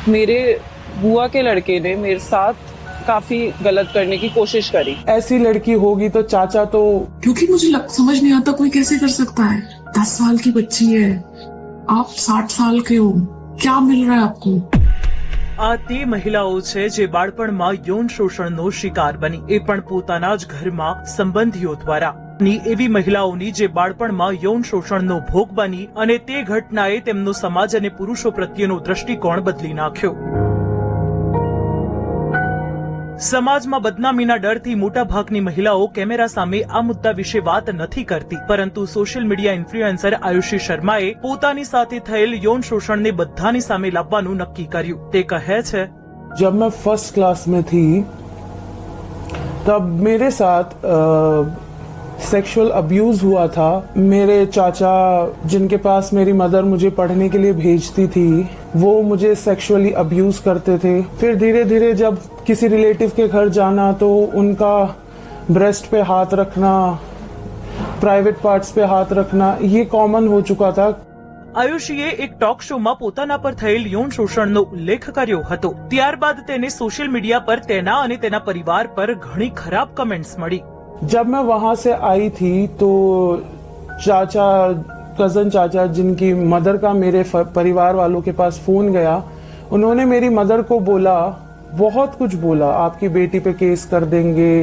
मेरे बुआ के लड़के ने मेरे साथ काफी गलत करने की कोशिश करी ऐसी लड़की होगी तो चाचा तो क्योंकि मुझे लग, समझ नहीं आता कोई कैसे कर सकता है दस साल की बच्ची है आप साठ साल के हो क्या मिल रहा है आपको આ તે મહિલાઓ છે જે બાળપણમાં યૌન શોષણનો શિકાર બની એ પણ પોતાના જ ઘરમાં સંબંધીઓ દ્વારા ની એવી મહિલાઓની જે બાળપણમાં યૌન શોષણનો ભોગ બની અને તે ઘટનાએ તેમનો સમાજ અને પુરુષો પ્રત્યેનો દ્રષ્ટિકોણ બદલી નાખ્યો. સમાજમાં બદનામીના ડરથી મોટાભાગની મહિલાઓ કેમેરા સામે આ મુદ્દા વિશે વાત નથી કરતી, પરંતુ સોશિયલ મીડિયા ઇન્ફ્લુએન્સર આયુષી શર્માએ પોતાની સાથે થયેલ યૌન શોષણને બધાની સામે લાવવાનું નક્કી કર્યું. તે કહે છે, જબ મેં ફર્સ્ટ ક્લાસ મેં થી, તબ મેરે સાથ सेक्सुअल अब्यूज हुआ था मेरे चाचा जिनके पास मेरी मदर मुझे पढ़ने के लिए भेजती थी वो मुझे सेक्सुअली अब्यूज करते थे फिर धीरे धीरे जब किसी रिलेटिव के घर जाना तो उनका ब्रेस्ट पे हाथ रखना प्राइवेट पार्ट्स पे हाथ रखना ये कॉमन हो चुका था આયુષીએ એક ટોક શોમાં પોતાના પર થયેલ યૌન શોષણનો ઉલ્લેખ કર્યો હતો ત્યારબાદ તેને સોશિયલ મીડિયા પર તેના અને તેના પરિવાર પર ઘણી ખરાબ કમેન્ટ્સ મળી जब मैं वहाँ से आई थी तो चाचा कज़न चाचा, जिनकी मदर का मेरे परिवार वालों के पास फ़ोन गया, उन्होंने मेरी मदर को बोला, बहुत कुछ बोला, आपकी बेटी पे केस कर देंगे।